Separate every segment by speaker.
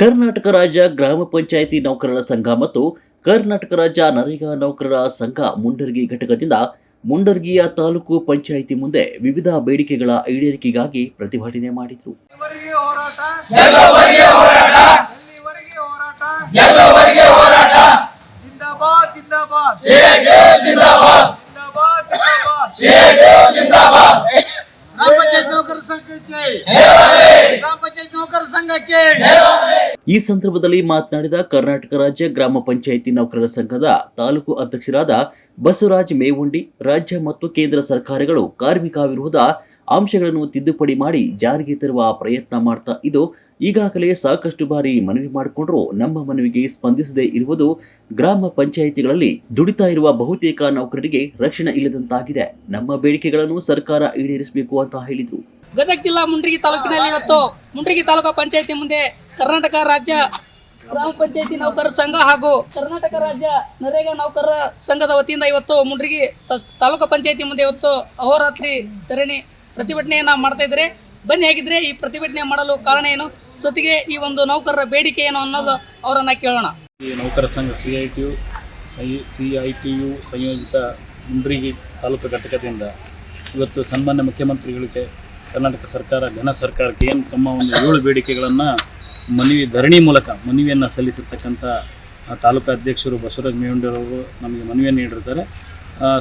Speaker 1: ಕರ್ನಾಟಕ ರಾಜ್ಯ ಗ್ರಾಮ ಪಂಚಾಯಿತಿ ನೌಕರರ ಸಂಘ ಮತ್ತು ಕರ್ನಾಟಕ ರಾಜ್ಯ ನರೇಗಾ ನೌಕರರ ಸಂಘ ಮುಂಡರ್ಗಿ ಘಟಕದಿಂದ ಮುಂಡರ್ಗಿಯ ತಾಲೂಕು ಪಂಚಾಯಿತಿ ಮುಂದೆ ವಿವಿಧ ಬೇಡಿಕೆಗಳ ಈಡೇರಿಕೆಗಾಗಿ ಪ್ರತಿಭಟನೆ ಮಾಡಿದರು.
Speaker 2: ಎಲ್ಲಿವರೆಗೆ ಹೋರಾಟ.
Speaker 3: ಎಲ್ಲವರೆಗೆ ಹೋರಾಟ.
Speaker 2: ಎಲ್ಲಿವರೆಗೆ ಹೋರಾಟ.
Speaker 3: ಎಲ್ಲವರೆಗೆ ಹೋರಾಟ.
Speaker 2: ಜಿಂದಾಬಾದ್ ಜಿಂದಾಬಾದ್.
Speaker 3: ಸಿಐಟಿಯು ಜಿಂದಾಬಾದ್.
Speaker 2: ಜಿಂದಾಬಾದ್ ಜಿಂದಾಬಾದ್.
Speaker 3: ಸಿಐಟಿಯು ಜಿಂದಾಬಾದ್.
Speaker 4: ಗ್ರಾಮ ಪಂಚಾಯತ್ ನೌಕರ ಸಂಘಕ್ಕೆ.
Speaker 1: ಈ ಸಂದರ್ಭದಲ್ಲಿ ಮಾತನಾಡಿದ ಕರ್ನಾಟಕ ರಾಜ್ಯ ಗ್ರಾಮ ಪಂಚಾಯಿತಿ ನೌಕರರ ಸಂಘದ ತಾಲೂಕು ಅಧ್ಯಕ್ಷರಾದ ಬಸವರಾಜ್ ಮೇವುಂಡಿ, ರಾಜ್ಯ ಮತ್ತು ಕೇಂದ್ರ ಸರ್ಕಾರಗಳು ಕಾರ್ಮಿಕ ವಿರೋಧ ಅಂಶಗಳನ್ನು ತಿದ್ದುಪಡಿ ಮಾಡಿ ಜಾರಿಗೆ ತರುವ ಪ್ರಯತ್ನ ಮಾಡ್ತಾ ಇದು ಈಗಾಗಲೇ ಸಾಕಷ್ಟು ಬಾರಿ ಮನವಿ ಮಾಡಿಕೊಂಡರೂ ನಮ್ಮ ಮನವಿಗೆ ಸ್ಪಂದಿಸದೇ ಇರುವುದು ಗ್ರಾಮ ಪಂಚಾಯಿತಿಗಳಲ್ಲಿ ದುಡಿತಾ ಇರುವ ಬಹುತೇಕ ನೌಕರರಿಗೆ ರಕ್ಷಣೆ ಇಲ್ಲದಂತಾಗಿದೆ. ನಮ್ಮ ಬೇಡಿಕೆಗಳನ್ನು ಸರ್ಕಾರ ಈಡೇರಿಸಬೇಕು ಅಂತ ಹೇಳಿದರು.
Speaker 5: ಗದಗ ಜಿಲ್ಲಾ ಮುಂಡ್ರಿಗಿ ತಾಲೂಕಿನಲ್ಲಿ ಇವತ್ತು ಮುಂಡ್ರಿಗಿ ತಾಲೂಕು ಪಂಚಾಯಿತಿ ಮುಂದೆ ಕರ್ನಾಟಕ ರಾಜ್ಯ ಗ್ರಾಮ ಪಂಚಾಯತಿ ನೌಕರರ ಸಂಘ ಹಾಗೂ ಕರ್ನಾಟಕ ರಾಜ್ಯ ನರೇಗಾ ನೌಕರರ ಸಂಘದ ವತಿಯಿಂದ ಇವತ್ತು ಮುಂಡ್ರಿಗಿ ತಾಲೂಕು ಪಂಚಾಯತಿ ಮುಂದೆ ಇವತ್ತು ಅಹೋರಾತ್ರಿ ಧರಣಿ ಪ್ರತಿಭಟನೆಯನ್ನ ಮಾಡ್ತಾ ಇದ್ರೆ ಬನ್ನಿ ಹೇಗಿದ್ರೆ ಈ ಪ್ರತಿಭಟನೆ ಮಾಡಲು ಕಾರಣ ಏನು? ಜೊತೆಗೆ ಈ ಒಂದು ನೌಕರರ ಬೇಡಿಕೆ ಏನು ಅನ್ನೋದು ಅವರನ್ನ ಕೇಳೋಣ.
Speaker 6: ಈ ನೌಕರ ಸಂಘ C I T U C I T U ಸಂಯೋಜಿತ ಮುಂಡ್ರಿಗಿ ತಾಲೂಕು ಘಟಕದಿಂದ ಇವತ್ತು ಸನ್ಮಾನ್ಯ ಮುಖ್ಯಮಂತ್ರಿಗಳಿಗೆ ಕರ್ನಾಟಕ ಸರ್ಕಾರ, ಘನ ಸರ್ಕಾರಕ್ಕೆ ಏನು ತಮ್ಮ ಒಂದು ಏಳು ಬೇಡಿಕೆಗಳನ್ನು ಮನವಿ ಧರಣಿ ಮೂಲಕ ಮನವಿಯನ್ನು ಸಲ್ಲಿಸಿರ್ತಕ್ಕಂಥ ತಾಲೂಕು ಅಧ್ಯಕ್ಷರು ಬಸವರಾಜ ಮೇವಂಡಿರವರು ನಮಗೆ ಮನವಿಯನ್ನು ನೀಡಿರ್ತಾರೆ.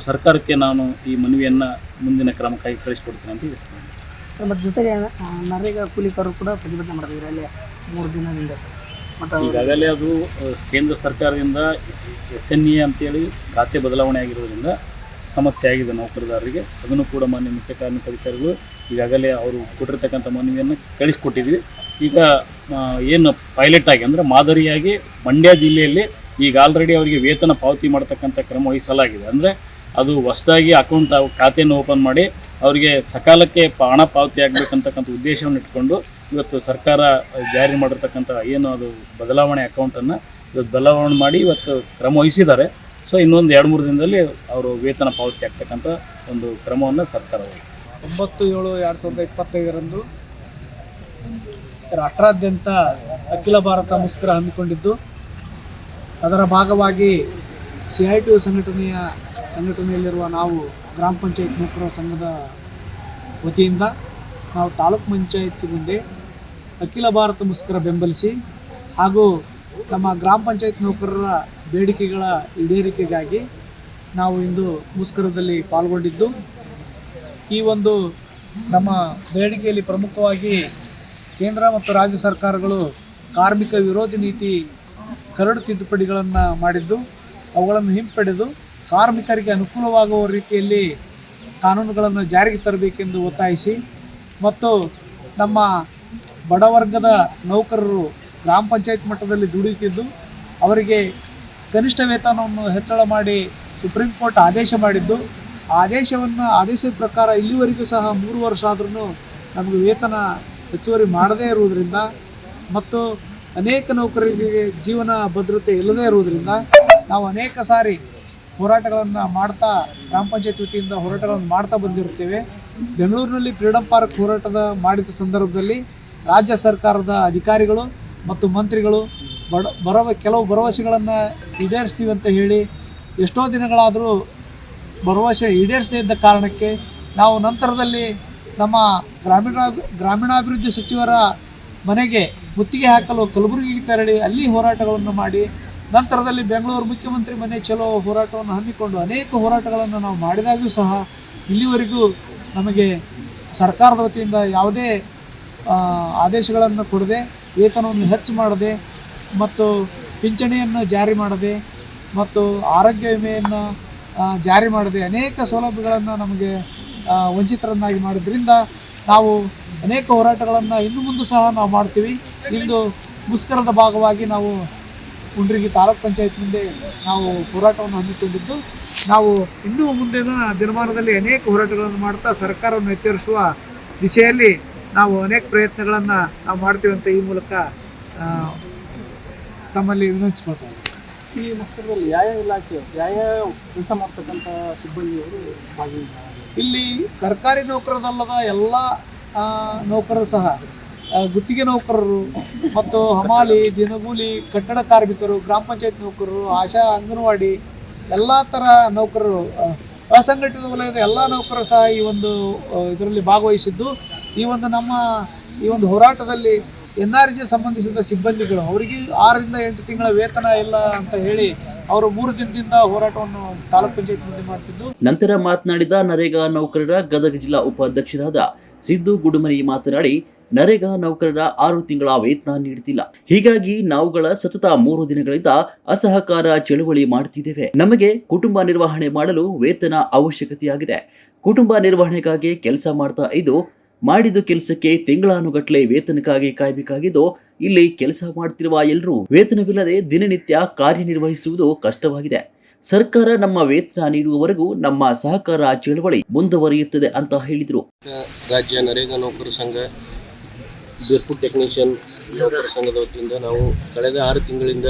Speaker 6: ಸರ್ಕಾರಕ್ಕೆ ನಾನು ಈ ಮನವಿಯನ್ನು ಮುಂದಿನ ಕ್ರಮಕ್ಕಾಗಿ ಕಳಿಸ್ಕೊಡ್ತೀನಿ ಅಂತ ತಿಳಿಸ್ತೀನಿ
Speaker 5: ಮತ್ತು ಜೊತೆಗೆ ನರೇಗಾ ಕೂಲಿಕರು ಕೂಡ ಪ್ರತಿಭಟನೆ ಮಾಡಿದ್ರು ಅಲ್ಲಿ ಮೂರು ದಿನದಿಂದ ಮತ್ತು
Speaker 6: ಈಗಾಗಲೇ ಅದು ಕೇಂದ್ರ ಸರ್ಕಾರದಿಂದ ಎಸ್ ಎನ್ ಎ ಅಂತೇಳಿ ಖಾತೆ ಬದಲಾವಣೆ ಆಗಿರೋದ್ರಿಂದ ಸಮಸ್ಯೆ ಆಗಿದೆ ನೌಕರದಾರರಿಗೆ. ಅದನ್ನು ಕೂಡ ಮಾನ್ಯ ಮುಖ್ಯ ಕಾರ್ಮಿಕ ಅಧಿಕಾರಿಗಳು ಈಗಾಗಲೇ ಅವರು ಕೊಟ್ಟಿರ್ತಕ್ಕಂಥ ಮನವಿಯನ್ನು ಕಳಿಸ್ಕೊಟ್ಟಿದ್ವಿ. ಈಗ ಏನು ಪೈಲಟ್ ಆಗಿ ಅಂದರೆ ಮಾದರಿಯಾಗಿ ಮಂಡ್ಯ ಜಿಲ್ಲೆಯಲ್ಲಿ ಈಗ ಆಲ್ರೆಡಿ ಅವರಿಗೆ ವೇತನ ಪಾವತಿ ಮಾಡ್ತಕ್ಕಂಥ ಕ್ರಮ ವಹಿಸಲಾಗಿದೆ. ಅಂದರೆ ಅದು ಹೊಸದಾಗಿ ಅಕೌಂಟ್ ಖಾತೆಯನ್ನು ಓಪನ್ ಮಾಡಿ ಅವರಿಗೆ ಸಕಾಲಕ್ಕೆ ಹಣ ಪಾವತಿ ಆಗಬೇಕಂತಕ್ಕಂಥ ಉದ್ದೇಶವನ್ನು ಇಟ್ಕೊಂಡು ಇವತ್ತು ಸರ್ಕಾರ ಜಾರಿ ಮಾಡಿರ್ತಕ್ಕಂಥ ಏನು ಅದು ಬದಲಾವಣೆ ಅಕೌಂಟನ್ನು ಇವತ್ತು ಬದಲಾವಣೆ ಮಾಡಿ ಇವತ್ತು ಕ್ರಮ ವಹಿಸಿದ್ದಾರೆ. ಸೊ ಇನ್ನೊಂದು ಎರಡು ಮೂರು ದಿನದಲ್ಲಿ ಅವರು ವೇತನ ಪಾವತಿ ಆಗ್ತಕ್ಕಂಥ ಒಂದು ಕ್ರಮವನ್ನು ಸರ್ಕಾರ
Speaker 4: ಒಂಬತ್ತು ಏಳು ಎರಡು ಸಾವಿರದ ಇಪ್ಪತ್ತೈದರಂದು ರಾಷ್ಟ್ರಾದ್ಯಂತ ಅಖಿಲ ಭಾರತ ಮುಷ್ಕರ ಹಮ್ಮಿಕೊಂಡಿದ್ದು, ಅದರ ಭಾಗವಾಗಿ ಸಿ ಐ ಟಿ ಯು ಸಂಘಟನೆಯ ಸಂಘಟನೆಯಲ್ಲಿರುವ ನಾವು ಗ್ರಾಮ ಪಂಚಾಯತ್ ನೌಕರರ ಸಂಘದ ವತಿಯಿಂದ ನಾವು ತಾಲೂಕು ಪಂಚಾಯತಿ ಮುಂದೆ ಅಖಿಲ ಭಾರತ ಮುಷ್ಕರ ಬೆಂಬಲಿಸಿ ಹಾಗೂ ನಮ್ಮ ಗ್ರಾಮ ಪಂಚಾಯತ್ ನೌಕರರ ಬೇಡಿಕೆಗಳ ಈಡೇರಿಕೆಗಾಗಿ ನಾವು ಇಂದು ಮುಷ್ಕರದಲ್ಲಿ ಪಾಲ್ಗೊಂಡಿದ್ದು, ಈ ಒಂದು ನಮ್ಮ ಬೇಡಿಕೆಯಲ್ಲಿ ಪ್ರಮುಖವಾಗಿ ಕೇಂದ್ರ ಮತ್ತು ರಾಜ್ಯ ಸರ್ಕಾರಗಳು ಕಾರ್ಮಿಕ ವಿರೋಧಿ ನೀತಿ ಕರಡು ತಿದ್ದುಪಡಿಗಳನ್ನು ಮಾಡಿದ್ದು, ಅವುಗಳನ್ನು ಹಿಂಪಡೆದು ಕಾರ್ಮಿಕರಿಗೆ ಅನುಕೂಲವಾಗುವ ರೀತಿಯಲ್ಲಿ ಕಾನೂನುಗಳನ್ನು ಜಾರಿಗೆ ತರಬೇಕೆಂದು ಒತ್ತಾಯಿಸಿ ಮತ್ತು ನಮ್ಮ ಬಡವರ್ಗದ ನೌಕರರು ಗ್ರಾಮ ಪಂಚಾಯತ್ ಮಟ್ಟದಲ್ಲಿ ದುಡಿಯುತ್ತಿದ್ದು, ಅವರಿಗೆ ಕನಿಷ್ಠ ವೇತನವನ್ನು ಹೆಚ್ಚಳ ಮಾಡಿ ಸುಪ್ರೀಂ ಕೋರ್ಟ್ ಆದೇಶ ಮಾಡಿದ್ದು, ಆದೇಶವನ್ನು, ಆದೇಶದ ಪ್ರಕಾರ ಇಲ್ಲಿವರೆಗೂ ಸಹ ಮೂರು ವರ್ಷ ಆದ್ರೂ ನಮಗೆ ವೇತನ ಹೆಚ್ಚುವರಿ ಮಾಡದೇ ಇರುವುದರಿಂದ ಮತ್ತು ಅನೇಕ ನೌಕರರಿಗೆ ಜೀವನ ಭದ್ರತೆ ಇಲ್ಲದೇ ಇರುವುದರಿಂದ ನಾವು ಅನೇಕ ಸಾರಿ ಹೋರಾಟಗಳನ್ನು ಮಾಡ್ತಾ, ಗ್ರಾಮ ಪಂಚಾಯತ್ ವತಿಯಿಂದ ಹೋರಾಟಗಳನ್ನು ಮಾಡ್ತಾ ಬಂದಿರುತ್ತೇವೆ. ಬೆಂಗಳೂರಿನಲ್ಲಿ ಫ್ರೀಡಂ ಪಾರ್ಕ್ ಹೋರಾಟದ ಮಾಡಿದ ಸಂದರ್ಭದಲ್ಲಿ ರಾಜ್ಯ ಸರ್ಕಾರದ ಅಧಿಕಾರಿಗಳು ಮತ್ತು ಮಂತ್ರಿಗಳು ಬಡ, ಬರವ, ಕೆಲವು ಭರವಸೆಗಳನ್ನು ಈಡೇರಿಸ್ತೀವಿ ಅಂತ ಹೇಳಿ ಎಷ್ಟೋ ದಿನಗಳಾದರೂ ಭರವಸೆ ಈಡೇರಿಸದೇ ಇದ್ದ ಕಾರಣಕ್ಕೆ ನಾವು ನಂತರದಲ್ಲಿ ನಮ್ಮ ಗ್ರಾಮೀಣ ಗ್ರಾಮೀಣಾಭಿವೃದ್ಧಿ ಸಚಿವರ ಮನೆಗೆ ಮುತ್ತಿಗೆ ಹಾಕಲು ಕಲಬುರಗಿಗೆ ತೆರಳಿ ಅಲ್ಲಿ ಹೋರಾಟಗಳನ್ನು ಮಾಡಿ, ನಂತರದಲ್ಲಿ ಬೆಂಗಳೂರು ಮುಖ್ಯಮಂತ್ರಿ ಮನೆ ಚಲೋ ಹೋರಾಟವನ್ನು ಹಮ್ಮಿಕೊಂಡು ಅನೇಕ ಹೋರಾಟಗಳನ್ನು ನಾವು ಮಾಡಿದಾಗ್ಯೂ ಸಹ ಇಲ್ಲಿವರೆಗೂ ನಮಗೆ ಸರ್ಕಾರದ ವತಿಯಿಂದ ಯಾವುದೇ ಆದೇಶಗಳನ್ನು ಕೊಡದೆ, ವೇತನವನ್ನು ಹೆಚ್ಚು ಮಾಡದೆ ಮತ್ತು ಪಿಂಚಣಿಯನ್ನು ಜಾರಿ ಮಾಡದೆ ಮತ್ತು ಆರೋಗ್ಯ ವಿಮೆಯನ್ನು ಜಾರಿ ಮಾಡದೆ ಅನೇಕ ಸೌಲಭ್ಯಗಳನ್ನು ನಮಗೆ ವಂಚಿತರನ್ನಾಗಿ ಮಾಡಿದ್ರಿಂದ ನಾವು ಅನೇಕ ಹೋರಾಟಗಳನ್ನು ಇನ್ನು ಮುಂದೆ ಸಹ ನಾವು ಮಾಡ್ತೀವಿ ಇಂದು ಮುಷ್ಕರದ ಭಾಗವಾಗಿ ನಾವು ಕುಂಡ್ರಿಗಿ ತಾಲೂಕ್ ಪಂಚಾಯತ್ ಮುಂದೆ ನಾವು ಹೋರಾಟವನ್ನು ಹಮ್ಮಿಕೊಂಡಿದ್ದು, ನಾವು ಇನ್ನೂ ಮುಂದಿನ ದಿನಮಾನದಲ್ಲಿ ಅನೇಕ ಹೋರಾಟಗಳನ್ನು ಮಾಡ್ತಾ ಸರ್ಕಾರವನ್ನು ಎಚ್ಚರಿಸುವ ದಿಶೆಯಲ್ಲಿ ನಾವು ಅನೇಕ ಪ್ರಯತ್ನಗಳನ್ನು ನಾವು ಮಾಡ್ತೀವಿ ಅಂತ ಈ ಮೂಲಕ ತಮ್ಮಲ್ಲಿ ವಿನಂತಿಸ್ಕೊಳ್ತಾ ಇದ್ದೀನಿ.
Speaker 7: ಈ ಮುಷ್ಕರದಲ್ಲಿ ಯಾವ ಇಲಾಖೆ ಯಾವ ಕೆಲಸ ಮಾಡ್ತಕ್ಕಂಥ ಸಿಬ್ಬಂದಿಯವರು
Speaker 4: ಇಲ್ಲಿ ಸರ್ಕಾರಿ ನೌಕರರಲ್ಲದ ಎಲ್ಲ ನೌಕರರು ಸಹ ಗುತ್ತಿಗೆ ನೌಕರರು ಮತ್ತು ಹಮಾಲಿ, ದಿನಗೂಲಿ, ಕಟ್ಟಡ ಕಾರ್ಮಿಕರು, ಗ್ರಾಮ ಪಂಚಾಯತ್ ನೌಕರರು, ಆಶಾ ಅಂಗನವಾಡಿ, ಎಲ್ಲ ಥರ ನೌಕರರು ಅಸಂಘಟಿತ ವಲಯದ ಎಲ್ಲ ನೌಕರರು ಸಹ ಈ ಒಂದು ಇದರಲ್ಲಿ ಭಾಗವಹಿಸಿದ್ದು. ಈ ಒಂದು ನಮ್ಮ, ಈ ಒಂದು ಹೋರಾಟದಲ್ಲಿ ಎನ್ ಆರ್ ಜಿ ಸಂಬಂಧಿಸಿದ ಸಿಬ್ಬಂದಿಗಳು, ಅವರಿಗೆ ಆರರಿಂದ ಎಂಟು ತಿಂಗಳ ವೇತನ ಇಲ್ಲ ಅಂತ ಹೇಳಿ ಅವರು ಮೂರು ದಿನದಿಂದ ಹೋರಾಟವನ್ನು ತಾಲೂಕು ಪಂಚಾಯತ್ ಮುಂದೆ ಮಾಡ್ತಿದ್ದು.
Speaker 1: ನಂತರ ಮಾತನಾಡಿದ ನರೇಗಾ ನೌಕರರ ಗದಗ ಜಿಲ್ಲಾ ಉಪಾಧ್ಯಕ್ಷರಾದ ಸಿದ್ದು ಗುಡುಮನಿ ಮಾತನಾಡಿ, ನರೇಗಾ ನೌಕರರ ಆರು ತಿಂಗಳ ವೇತನ ನೀಡುತ್ತಿಲ್ಲ. ಹೀಗಾಗಿ ನಾವುಗಳ ಸತತ ಮೂರು ದಿನಗಳಿಂದ ಅಸಹಕಾರ ಚಳುವಳಿ ಮಾಡುತ್ತಿದ್ದೇವೆ ನಮಗೆ ಕುಟುಂಬ ನಿರ್ವಹಣೆ ಮಾಡಲು ವೇತನ ಅವಶ್ಯಕತೆಯಾಗಿದೆ. ಕುಟುಂಬ ನಿರ್ವಹಣೆಗಾಗಿ ಕೆಲಸ ಮಾಡ್ತಾ ಇದ್ದು ಮಾಡಿದ ಕೆಲಸಕ್ಕೆ ತಿಂಗಳಾನುಗಟ್ಟಲೆ ವೇತನಕ್ಕಾಗಿ ಕಾಯಬೇಕಾಗಿದ್ದು, ಇಲ್ಲಿ ಕೆಲಸ ಮಾಡ್ತಿರುವ ಎಲ್ಲರೂ ವೇತನವಿಲ್ಲದೆ ದಿನನಿತ್ಯ ಕಾರ್ಯನಿರ್ವಹಿಸುವುದು ಕಷ್ಟವಾಗಿದೆ. ಸರ್ಕಾರ ನಮ್ಮ ವೇತನ ನೀಡುವವರೆಗೂ ನಮ್ಮ ಸಹಕಾರ ಚಳವಳಿ ಮುಂದುವರಿಯುತ್ತದೆ ಅಂತ ಹೇಳಿದರು.
Speaker 8: ರಾಜ್ಯ ನರೇಗಾ ನೌಕರ ಸಂಘ, ಬಿರ್ಪು ಟೆಕ್ನಿಷಿಯನ್ ನೌಕರ ಸಂಘದ ವತಿಯಿಂದ ನಾವು ಕಳೆದ ಆರು ತಿಂಗಳಿಂದ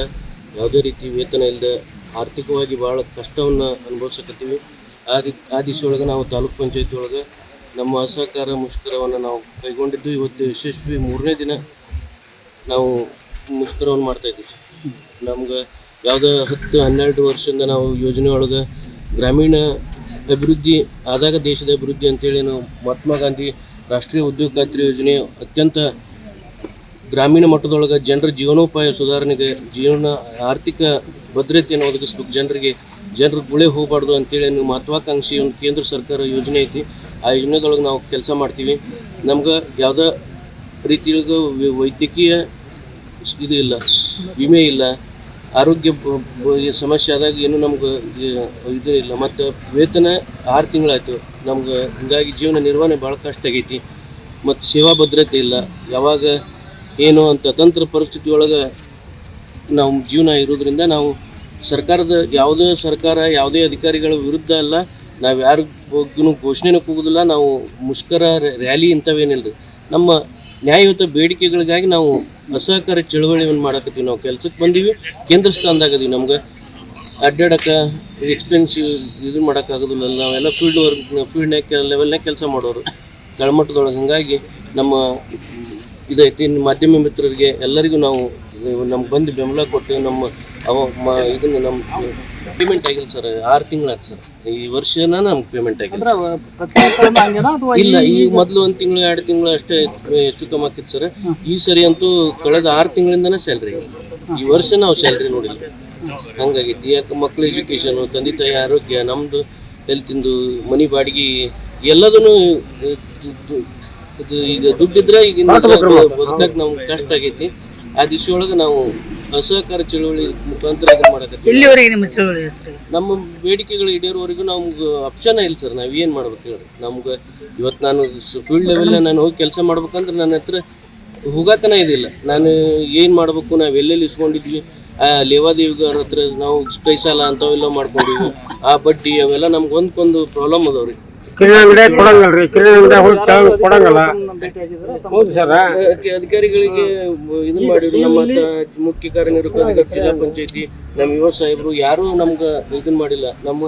Speaker 8: ಯಾವುದೇ ರೀತಿ ವೇತನ ಇಲ್ಲದೆ ಆರ್ಥಿಕವಾಗಿ ಭಾಳ ಕಷ್ಟವನ್ನು ಅನುಭವಿಸಕತ್ತೀವಿ ಆ ಆ ದಿಶೆಯೊಳಗೆ ನಾವು ತಾಲೂಕ್ ಪಂಚಾಯತಿ ಒಳಗೆ ನಮ್ಮ ಅಸಹಕಾರ ಮುಷ್ಕರವನ್ನು ನಾವು ಕೈಗೊಂಡಿದ್ದು ಇವತ್ತು ಯಶಸ್ವಿ ಮೂರನೇ ದಿನ ನಾವು ಮುಷ್ಕರವನ್ನು ಮಾಡ್ತಾಯಿದ್ದೀವಿ ನಮ್ಗೆ ಯಾವುದೋ ಹತ್ತು, ಹನ್ನೆರಡು ವರ್ಷದಿಂದ ನಾವು ಯೋಜನೆ ಗ್ರಾಮೀಣ ಅಭಿವೃದ್ಧಿ, ಆದಾಗ ದೇಶದ ಅಭಿವೃದ್ಧಿ ಅಂತೇಳಿ ನಾವು ಮಹಾತ್ಮ ಗಾಂಧಿ ರಾಷ್ಟ್ರೀಯ ಉದ್ಯೋಗ ಖಾತ್ರಿ ಯೋಜನೆ ಅತ್ಯಂತ ಗ್ರಾಮೀಣ ಮಟ್ಟದೊಳಗೆ ಜನರ ಜೀವನೋಪಾಯ ಸುಧಾರಣೆಗೆ, ಜೀವನ ಆರ್ಥಿಕ ಭದ್ರತೆಯನ್ನು ಒದಗಿಸ್ಬೇಕು, ಜನರಿಗೆ, ಜನರು ಗುಳೆ ಹೋಗಬಾರ್ದು ಅಂತೇಳಿ ಮಹತ್ವಾಕಾಂಕ್ಷಿ ಒಂದು ಕೇಂದ್ರ ಸರ್ಕಾರ ಯೋಜನೆ ಐತಿ. ಆ ಯೋಜನೆದೊಳಗೆ ನಾವು ಕೆಲಸ ಮಾಡ್ತೀವಿ. ನಮ್ಗೆ ಯಾವುದೇ ರೀತಿಯೊಳಗೆ ವೈದ್ಯಕೀಯ ಇದು ಇಲ್ಲ, ವಿಮೆ ಇಲ್ಲ, ಆರೋಗ್ಯ ಸಮಸ್ಯೆ ಆದಾಗ ಏನು ನಮ್ಗೆ ಇದು ಇಲ್ಲ. ಮತ್ತು ವೇತನ ಆರು ತಿಂಗಳಾಯ್ತು. ನಮ್ಗೆ ಹಿಂಗಾಗಿ ಜೀವನ ನಿರ್ವಹಣೆ ಭಾಳ ಕಷ್ಟ ಆಗೈತಿ. ಮತ್ತು ಸೇವಾ ಭದ್ರತೆ ಇಲ್ಲ. ಯಾವಾಗ ಏನು ಅಂತ ತಂತ್ರ ಪರಿಸ್ಥಿತಿ ಒಳಗೆ ನಾವು ಜೀವನ ಇರೋದ್ರಿಂದ ನಾವು ಸರ್ಕಾರದ, ಯಾವುದೇ ಸರ್ಕಾರ, ಯಾವುದೇ ಅಧಿಕಾರಿಗಳ ವಿರುದ್ಧ ಅಲ್ಲ ನಾವು ಯಾರ ಬಗ್ಗೆನೂ ಘೋಷಣೆನೂ ಕೂಗೋದಿಲ್ಲ, ನಾವು ಮುಷ್ಕರ ರ್ಯಾ- ರ್ಯಾಲಿ ಇಂಥವೇನಿಲ್ಲ ರೀ ನಮ್ಮ ನ್ಯಾಯಯುತ ಬೇಡಿಕೆಗಳಿಗಾಗಿ ನಾವು ಅಸಹಕಾರ ಚಳವಳಿಯನ್ನು ಮಾಡಕತ್ತೀವಿ. ನಾವು ಕೆಲ್ಸಕ್ಕೆ ಬಂದೀವಿ, ಕೇಂದ್ರ ಸ್ಥಾನದಾಗ ಅದೀವಿ ನಮ್ಗೆ. ಅಡ್ಡಾಡಕ್ಕೆ ಎಕ್ಸ್ಪೆನ್ಸಿವ್ ಇದು ಮಾಡೋಕ್ಕಾಗೋದಿಲ್ಲ. ನಾವೆಲ್ಲ ಫೀಲ್ಡ್ ವರ್ಕ್ ಫೀಲ್ಡ್ನಾಗ ಲೆವೆಲ್ನಾಗ ಕೆಲಸ ಮಾಡೋರು. ಕೆಳಮಟ್ಟದೊಳಗೆ ಹಾಗಾಗಿ ನಮ್ಮ ಇದೈತಿ, ಮಾಧ್ಯಮ ಮಿತ್ರರಿಗೆ ಎಲ್ಲರಿಗೂ ನಾವು ನಮ್ಗೆ ಬಂದು ಬೆಂಬಲ ಕೊಟ್ಟು ನಮ್ಮ ಅವ ಮ ಇದನ್ನು ನಮ್ಮ ಪೇಮೆಂಟ್ ಆಗಿಲ್ಲ ಸರ್ ಆರು ತಿಂಗಳಾಯ್ತು ಸರ್ ಈ ವರ್ಷನ ನಮ್ಗೆ ಪೇಮೆಂಟ್ ಆಗಿಲ್ಲ. ಇಲ್ಲ ಈ ಮೊದಲು ಒಂದು ತಿಂಗಳು ಎರಡು ತಿಂಗಳು ಅಷ್ಟೇ ಹೆಚ್ಚು ಕಮ್ಮಿ ಆಗ್ತಿತ್ತು ಸರ್ ಈ ಸರಿ ಅಂತೂ ಕಳೆದ ಆರು ತಿಂಗಳಿಂದನೇ ಸ್ಯಾಲ್ರಿ ಈ ವರ್ಷ ನಾವು ಸ್ಯಾಲ್ರಿ ನೋಡಿಲ್ಲ. ಹಂಗಾಗೈತಿ ಯಾಕೆ ಮಕ್ಳು ಎಜುಕೇಷನು ತಂದೆ ತಾಯಿ ಆರೋಗ್ಯ ನಮ್ಮದು ಹೆಲ್ತಿಂದು ಮನಿ ಬಾಡಿಗೆ ಎಲ್ಲದನ್ನು ಇದು ಈಗ ದುಡ್ಡಿದ್ರೆ ಈಗ ಬದುಕಕ್ಕೆ ನಮ್ಗೆ ಕಷ್ಟ ಆಗೈತಿ. ಆ ದಿಶೆಯೊಳಗೆ ನಾವು ಅಸಹಕಾರ ಚಳುವಳಿ ಮುಖಾಂತರ ಇದನ್ನ ಮಾಡಕತ್ತೀವಿ.
Speaker 5: ಎಲ್ಲಿವರೆಗೆ ನಿಮ್ಮ ಚಳವಳಿ ಹೆಸರು
Speaker 8: ನಮ್ಮ ಬೇಡಿಕೆಗಳು ಈಡೇರೋವರೆಗೂ ನಮ್ಗೆ ಆಪ್ಷನ್ ಇಲ್ಲ ಸರ್ ನಾವು ಏನು ಮಾಡ್ಬೇಕು ಹೇಳಿ. ನಮ್ಗೆ ಇವತ್ತು ನಾನು ಫೀಲ್ಡ್ ಲೆವೆಲ್ ನಾನು ಹೋಗಿ ಕೆಲಸ ಮಾಡ್ಬೇಕಂದ್ರೆ ನನ್ನ ಹತ್ರ ಹೋಗಾಕನ ಇದಿಲ್ಲ. ನಾನು ಏನು ಮಾಡಬೇಕು? ನಾವು ಎಲ್ಲೆಲ್ಲಿ ಇಸ್ಕೊಂಡಿದ್ವಿ? ಆ ಲೇವಾದೇವಿಗಾರ ಹತ್ರ ನಾವು ಕೈ ಸಾಲ ಅಂಥವೆಲ್ಲ ಮಾಡ್ಕೊಂಡಿವಿ. ಆ ಬಡ್ಡಿ ಅವೆಲ್ಲ ನಮ್ಗೆ ಒಂದ್ಕೊಂದು ಪ್ರಾಬ್ಲಮ್ ಅದಾವ್ರಿ.
Speaker 9: ಕಿರಾಣಿ ಅಂಗಡಿ ಕೊಡಂಗಲ್ರಿ. ಕಿರಾಣಿ ಅಂಗಡಿ ಹೋಗಿ ಕೆಳಗೆ ಕೊಡಂಗಲ್ಲ. ಹೌದು ಸರ್.
Speaker 8: ಅದಕ್ಕೆ ಅಧಿಕಾರಿಗಳಿಗೆ ಇದನ್ನ ಮಾಡಿದ್ರು ನಮ್ಮ ತ- ಮುಖ್ಯ ಕಾರ್ಯನಿರ್ವಾಹಕ ಅಧಿಕಾರಿ ಜಿಲ್ಲಾ ಪಂಚಾಯತಿ ನಮ್ಮ ಯುವ ಸಾಹೇಬರು ಯಾರೂ ನಮ್ಗೆ ಇದನ್ನ ಮಾಡಿಲ್ಲ. ನಮ್ಮ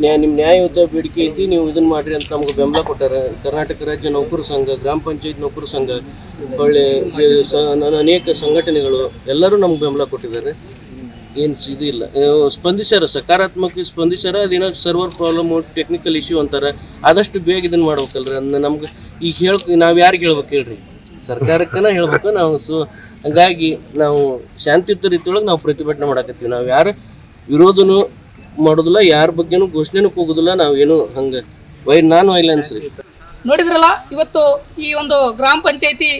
Speaker 8: ನ್ಯಾಯ ನಿಮ್ಮ ನ್ಯಾಯಯುತ ಬೇಡಿಕೆ ಐತಿ ನೀವು ಇದನ್ನ ಮಾಡ್ರಿ ಅಂತ ನಮ್ಗೆ ಬೆಂಬಲ ಕೊಟ್ಟಾರ. ಕರ್ನಾಟಕ ರಾಜ್ಯ ನೌಕರ ಸಂಘ ಗ್ರಾಮ ಪಂಚಾಯತ್ ನೌಕರ ಸಂಘ ಒಳ್ಳೆ ಅನೇಕ ಸಂಘಟನೆಗಳು ಎಲ್ಲರೂ ನಮ್ಗೆ ಬೆಂಬಲ ಕೊಟ್ಟಿದ್ದಾರೆ. ಏನು ಇದು ಇಲ್ಲ. ಸ್ಪಂದಿಸ್ಯಾರ, ಸಕಾರಾತ್ಮಕ ಸ್ಪಂದಿಸ್ಯಾರ, ಅದೇನೋ ಸರ್ವರ್ ಪ್ರಾಬ್ಲಮ್ ಟೆಕ್ನಿಕಲ್ ಇಶ್ಯೂ ಅಂತಾರೆ. ಆದಷ್ಟು ಬೇಗ ಇದನ್ನು ಮಾಡ್ಬೇಕಲ್ರಿ. ಅದನ್ನ ನಮ್ಗೆ ಈಗ ಹೇಳ್, ನಾವು ಯಾರಿಗೆ ಹೇಳ್ಬೇಕು ಹೇಳ್ರಿ? ಸರ್ಕಾರಕ್ಕನ ಹೇಳ್ಬೇಕು. ನಾವು ಸೊ, ಹಂಗಾಗಿ ನಾವು ಶಾಂತಿಯುತ ರೀತಿಯೊಳಗೆ ನಾವು ಪ್ರತಿಭಟನೆ ಮಾಡಕತ್ತೀವಿ. ನಾವು ಯಾರು ವಿರೋಧನೂ ಮಾಡೋದಿಲ್ಲ, ಯಾರ ಬಗ್ಗೆನೂ ಘೋಷಣೆನೂ ಕೂಗೋದಿಲ್ಲ. ನಾವೇನು ಹಂಗೆ ವೈ ನಾನ್ ವೈಲೆನ್ಸ್
Speaker 5: ನೋಡಿದ್ರಲ್ಲ, ಇವತ್ತು ಈ ಒಂದು ಗ್ರಾಮ ಪಂಚಾಯತಿ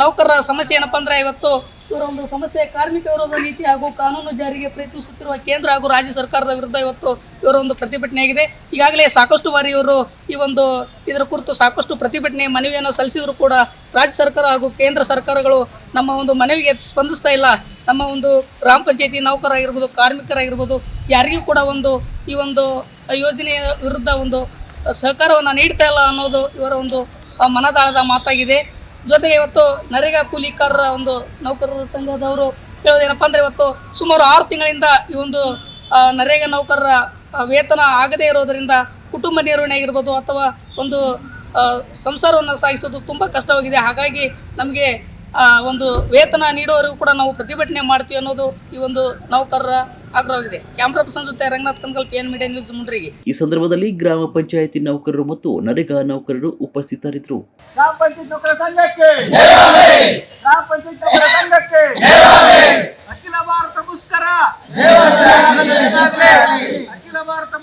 Speaker 5: ನೌಕರರ ಸಮಸ್ಯೆ ಏನಪ್ಪ ಅಂದ್ರೆ ಇವತ್ತು ಇವರ ಒಂದು ಸಮಸ್ಯೆ. ಕಾರ್ಮಿಕ ವಿರೋಧ ನೀತಿ ಹಾಗೂ ಕಾನೂನು ಜಾರಿಗೆ ಪ್ರಯತ್ನಿಸುತ್ತಿರುವ ಕೇಂದ್ರ ಹಾಗೂ ರಾಜ್ಯ ಸರ್ಕಾರದ ವಿರುದ್ಧ ಇವತ್ತು ಇವರ ಒಂದು ಪ್ರತಿಭಟನೆ ಆಗಿದೆ. ಈಗಾಗಲೇ ಸಾಕಷ್ಟು ಬಾರಿ ಇವರು ಈ ಒಂದು ಇದರ ಕುರಿತು ಸಾಕಷ್ಟು ಪ್ರತಿಭಟನೆ, ಮನವಿಯನ್ನು ಸಲ್ಲಿಸಿದರೂ ಕೂಡ ರಾಜ್ಯ ಸರ್ಕಾರ ಹಾಗೂ ಕೇಂದ್ರ ಸರ್ಕಾರಗಳು ನಮ್ಮ ಒಂದು ಮನವಿಗೆ ಸ್ಪಂದಿಸ್ತಾ ಇಲ್ಲ. ನಮ್ಮ ಒಂದು ಗ್ರಾಮ ಪಂಚಾಯತಿ ನೌಕರಾಗಿರ್ಬೋದು ಕಾರ್ಮಿಕರಾಗಿರ್ಬೋದು, ಯಾರಿಗೂ ಕೂಡ ಒಂದು ಈ ಒಂದು ಯೋಜನೆಯ ವಿರುದ್ಧ ಒಂದು ಸಹಕಾರವನ್ನು ನೀಡ್ತಾ ಇಲ್ಲ ಅನ್ನೋದು ಇವರ ಒಂದು ಮನದಾಳದ ಮಾತಾಗಿದೆ. ಜೊತೆಗೆ ಇವತ್ತು ನರೇಗಾ ಕೂಲಿಕಾರರ ಒಂದು ನೌಕರರ ಸಂಘದವರು ಹೇಳೋದೇನಪ್ಪ ಅಂದ್ರೆ ಇವತ್ತು ಸುಮಾರು ಆರು ತಿಂಗಳಿಂದ ಈ ಒಂದು ನರೇಗಾ ನೌಕರರ ವೇತನ ಆಗದೇ ಇರೋದರಿಂದ ಕುಟುಂಬ ನಿರ್ವಹಣೆ ಆಗಿರ್ಬೋದು ಅಥವಾ ಒಂದು ಸಂಸಾರವನ್ನು ಸಾಗಿಸೋದು ತುಂಬ ಕಷ್ಟವಾಗಿದೆ. ಹಾಗಾಗಿ ನಮಗೆ ಒಂದು ವೇತನ ನೀಡುವವರಿಗೂ ಕೂಡ ನಾವು ಪ್ರತಿಭಟನೆ ಮಾಡ್ತೀವಿ ಅನ್ನೋದು ಈ ಒಂದು ನೌಕರರ ರಂಗನಾಥ
Speaker 1: ಈ ಸಂದರ್ಭದಲ್ಲಿ ಗ್ರಾಮ ಪಂಚಾಯತಿ ನೌಕರರು ಮತ್ತು ನರೇಗಾ ನೌಕರರು ಉಪಸ್ಥಿತರಿದ್ದರು.
Speaker 2: ಗ್ರಾಮ ಪಂಚಾಯತ್ ಸಂಘಕ್ಕೆ. ಅಖಿಲ ಭಾರತ ಮುಷ್ಕರ. ಅಖಿಲ ಭಾರತ